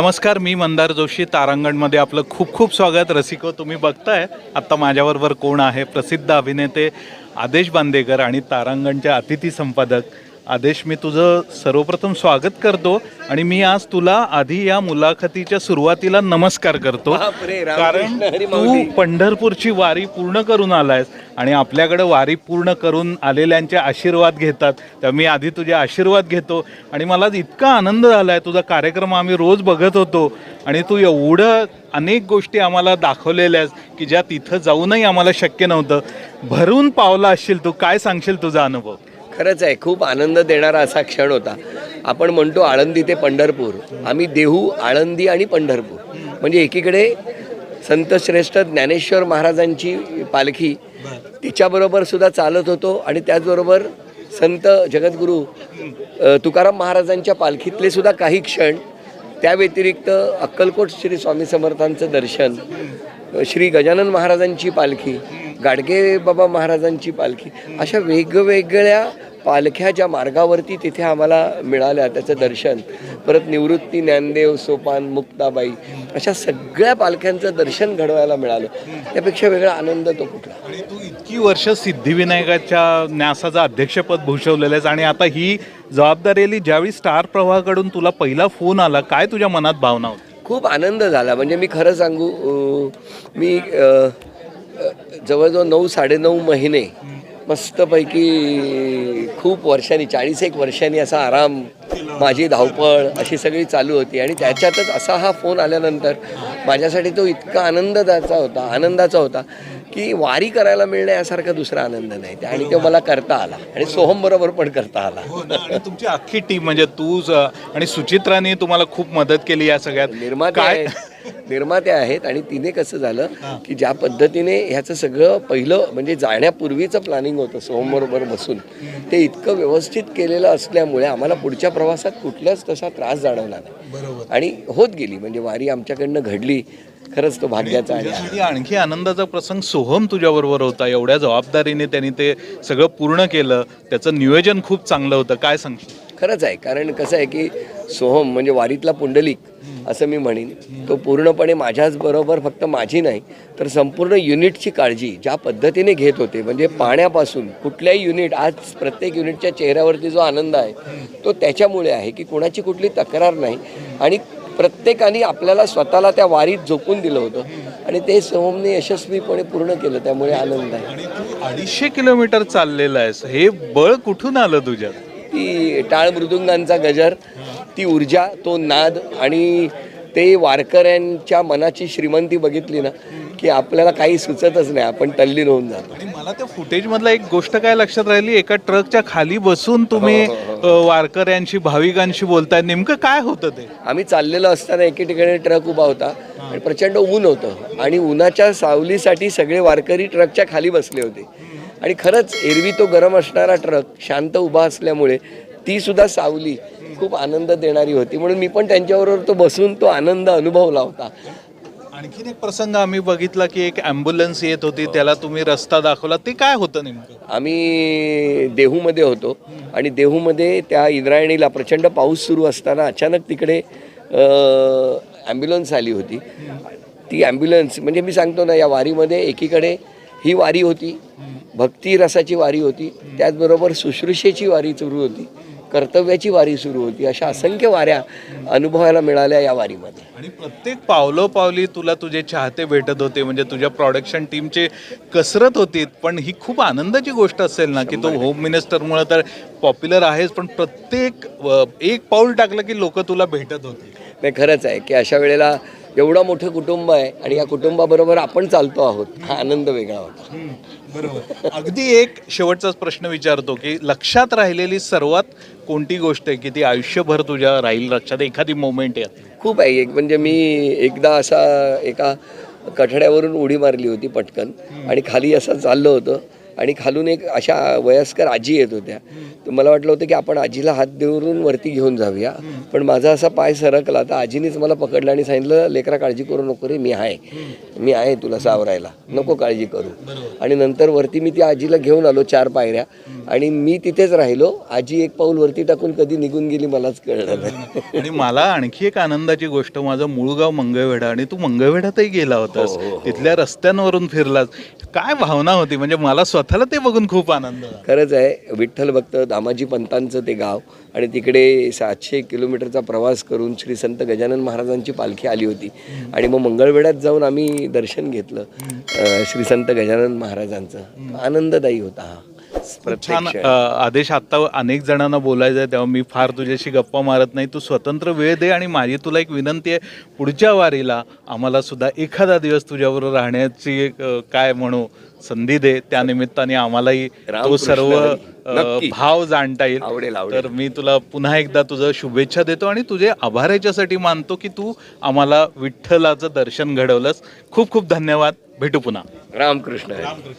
नमस्कार मी मंदार जोशी तारांगणमध्ये आपलं खूप खूप स्वागत. रसिको तुम्ही बघताय आत्ता माझ्याबरोबर कोण आहे? प्रसिद्ध अभिनेते आदेश बांदेकर आणि तारांगणच्या अतिथी संपादक आदेश मी तुझं सर्वप्रथम स्वागत करतो आणि मी आज तुला आधी या मुलाखतीच्या सुरुवातीला नमस्कार करतो. कारण तू. पंढरपूरची वारी पूर्ण करून आलायस आणि आपल्याकडे वारी पूर्ण करून आलेल्यांचे आशीर्वाद घेतात. तर मी आधी तुझे आशीर्वाद घेतो आणि मला इतका आनंद झाला आहे तुझा कार्यक्रम आम्ही रोज बघत होतो आणि तू एवढं अनेक गोष्टी आम्हाला दाखवलेल्या की ज्या तिथं जाऊनही आम्हाला शक्य नव्हतं. भरून पावला असशील तू काय सांगशील तुझा अनुभव? खरंच आहे खूप आनंद देणारा असा क्षण होता. आपण म्हणतो आळंदी ते पंढरपूर. आम्ही देहू आळंदी आणि पंढरपूर. म्हणजे एकीकडे संत श्रेष्ठ ज्ञानेश्वर महाराजांची पालखी तिच्याबरोबर सुद्धा चालत होतो आणि त्याचबरोबर संत जगद्गुरू तुकाराम महाराजांच्या पालखीतले सुद्धा काही क्षण. त्या व्यतिरिक्त अक्कलकोट श्री स्वामी समर्थांचं दर्शन श्री गजानन महाराजांची पालखी गाडगे बाबा महाराजांची पालखी अशा वेगवेगळ्या पालख्या ज्या मार्गावरती तिथे आम्हाला मिळाल्या त्याचं दर्शन परत निवृत्ती ज्ञानदेव सोपान मुक्ताबाई अशा सगळ्या पालख्यांचं दर्शन घडवायला मिळालं. त्यापेक्षा वेगळा आनंद तो कुठला? आणि तू इतकी वर्ष सिद्धिविनायकाच्या न्यासाचं अध्यक्षपद भूषवलेलं आहेस आणि आता ही जबाबदारी आली ज्यावेळी स्टार प्रवाहाकडून तुला पहिला फोन आला काय तुझ्या मनात भावना होती? खूप आनंद झाला. म्हणजे मी खरं सांगू मी जवळजवळ नऊ साडेनऊ महिने मस्तपैकी खूप वर्षांनी चाळीस एक वर्षांनी असा आराम माझी धावपळ अशी सगळी चालू होती. आणि त्याच्यातच असा हा फोन आल्यानंतर माझ्यासाठी तो इतका आनंददाचा होता आनंदाचा होता की वारी करायला मिळणे यासारखा दुसरा आनंद नाही. आणि तो मला करता आला. आणि सोहम बरोबर पण करता आला. आणि तुमची अख्खी टीम म्हणजे तू आणि सुचित्राने तुम्हाला खूप मदत केली या सगळ्यात. निर्माते आहेत निर्माते आहेत आणि तिने कसं झालं की ज्या पद्धतीने ह्याचं सगळं पहिलं म्हणजे जाण्यापूर्वीचं प्लॅनिंग होतं सोमबरोबर बसून ते इतकं व्यवस्थित केलेलं असल्यामुळे आम्हाला पुढच्या प्रवासात कुठल्याच तसा त्रास जाणवला नाही. आणि होत गेली म्हणजे वारी आमच्याकडनं घडली खरंच तो भाग्याचा आणि तुझ्यासाठी आणखी आनंदाचा प्रसंग सोहम तुझ्याबरोबर होता एवढ्या जबाबदारीने त्यांनी ते सगळं पूर्ण केलं त्याचं नियोजन खूप चांगलं होतं काय सांगशील? खरंच आहे कारण कसं आहे की सोहम म्हणजे वारीतला पुंडलिक असं मी म्हणेन. तो पूर्णपणे माझ्याच बरोबर फक्त माझी नाही तर संपूर्ण युनिटची काळजी ज्या पद्धतीने घेत होते म्हणजे पाण्यापासून कुठल्याही युनिट आज प्रत्येक युनिटच्या चेहऱ्यावरती जो आनंद आहे तो त्याच्यामुळे आहे की कोणाची कुठली तक्रार नाही. आणि प्रत्येकाने आपल्याला स्वतःला त्या वारीत झोकून दिलं होतं. आणि ते सोहमने यशस्वीपणे पूर्ण केलं त्यामुळे आनंद आहे. अडीचशे किलोमीटर चाललेला आहेस हे बळ कुठून आलं तुझ्यात? ती टाळ मृदुंगांचा गजर ती ऊर्जा तो नाद आणि ते वारकऱ्यांच्या मनाची श्रीमंती बघितली ना की आपल्याला काही सुचतच नाही आपण तल्लीन होऊन जातो. मला त्या फुटेज मधला एक गोष्ट काय लक्षात राहिली एका ट्रकच्या खाली बसून तुम्ही अ, वारकऱ्यांशी भाविकांशी बोलताय नेमकं काय होतं ते? आम्ही चाललेलो असताना एके ठिकाणी ट्रक उभा होता आणि प्रचंड ऊन होतं आणि उन्हाच्या सावलीसाठी सगळे वारकरी ट्रकच्या खाली बसले होते. आणि खरंच एरवी तो गरम असणारा ट्रक शांत उभा असल्यामुळे ती सुद्धा सावली खूप आनंद देणारी होती. म्हणून मी पण त्यांच्याबरोबर तो बसून तो आनंद अनुभवला होता आणखीन एक प्रसंग आम्ही बघितला की एक ॲम्ब्युलन्स येत होती त्याला तुम्ही रस्ता दाखवला. ते काय होतं नेमकं? आम्ही देहूमध्ये होतो आणि देहूमध्ये त्या इंद्रायणीला प्रचंड पाऊस सुरू असताना अचानक तिकडे ॲम्ब्युलन्स आली होती. ती ॲम्ब्युलन्स म्हणजे मी सांगतो ना या वारीमध्ये एकीकडे ही वारी होती भक्ती रसाची वारी होती त्याचबरोबर शुश्रूषेची वारी सुरू होती. कर्तव्याची वारी सुरू होती. अशा असंख्य वाऱ्या अनुभवायला मिळाल्या या वारीमध्ये. आणि प्रत्येक पावलो पावली तुला तुझे चाहते भेटत होते म्हणजे तुझ्या प्रोडक्शन टीमचे कसरत होती पण ही खूप आनंदाची गोष्ट असेल ना की तो होम मिनिस्टरमुळे तर पॉप्युलर आहेच पण प्रत्येक एक पाऊल टाकलं की लोक तुला भेटत होते. नाही खरंच आहे की अशा वेळेला एवढं मोठं कुटुंब आहे आणि या कुटुंबाबरोबर आपण चालतो आहोत हा आनंद वेगळा होता. बरोबर. अगदी एक शेवटचाच प्रश्न विचारतो की लक्षात राहिलेली सर्वात कोणती गोष्ट आहे की ती आयुष्यभर तुझ्या राहील लक्षात एखादी मोमेंट आहे खूप आहे एक म्हणजे मी एकदा असा एका कठड्यावरून उडी मारली होती पटकन आणि खाली असं चाललं होतं. आणि खालून एक अशा वयस्कर आजी येत होत्या. तर मला वाटलं होतं की आपण आजीला हात देऊन वरती घेऊन जाऊया. पण माझा असा पाय सरकला. तर आजीनेच मला पकडलं आणि सांगितलं लेकरा काळजी करू नको रे मी आहे. मी आहे तुला सावरायला. नको काळजी करू. आणि नंतर वरती मी त्या आजीला घेऊन आलो चार पायऱ्या. आणि मी तिथेच राहिलो. आजी एक पाऊल वरती टाकून कधी निघून गेली मलाच कळलं नाही. आणि मला आणखी एक आनंदाची गोष्ट माझं मूळ गाव मंगळवेढा आणि तू मंगळवेढ्यातही गेला होतास. तिथल्या रस्त्यांवरून फिरलास. काय भावना होती? म्हणजे मला स्वतःला ते बघून खूप आनंद झाला. खरंच आहे. विठ्ठल भक्त दामाजी पंतांचं ते गाव आणि तिकडे सातशे किलोमीटरचा प्रवास करून श्री संत गजानन महाराजांची पालखी आली होती. आणि मग मंगळवेढ्यात जाऊन आम्ही दर्शन घेतलं अं, श्री संत गजानन महाराजांचं. आनंददायी होता हा. छान. अ, आदेश आता अनेक जणांना बोलायचं आहे तेव्हा मी फार तुझ्याशी गप्पा मारत नाही तू स्वतंत्र वेळ दे आणि माझी तुला एक विनंती आहे पुढच्या वारीला आम्हाला सुद्धा एखादा दिवस तुझ्याबरोबर राहण्याची एक, अ, काय म्हणू संधी दे त्या निमित्ताने आम्हालाही तो रामकृष्ण सर्व हरी. अ, नक्की. भाव जाणता येईल आवडेल, आवडेल. तर मी तुला पुन्हा एकदा तुझं शुभेच्छा देतो आणि तुझे आभार याच्यासाठी मानतो की तू आम्हाला विठ्ठलाचं दर्शन घडवलंस खूप खूप धन्यवाद भेटू पुन्हा रामकृष्ण हरी.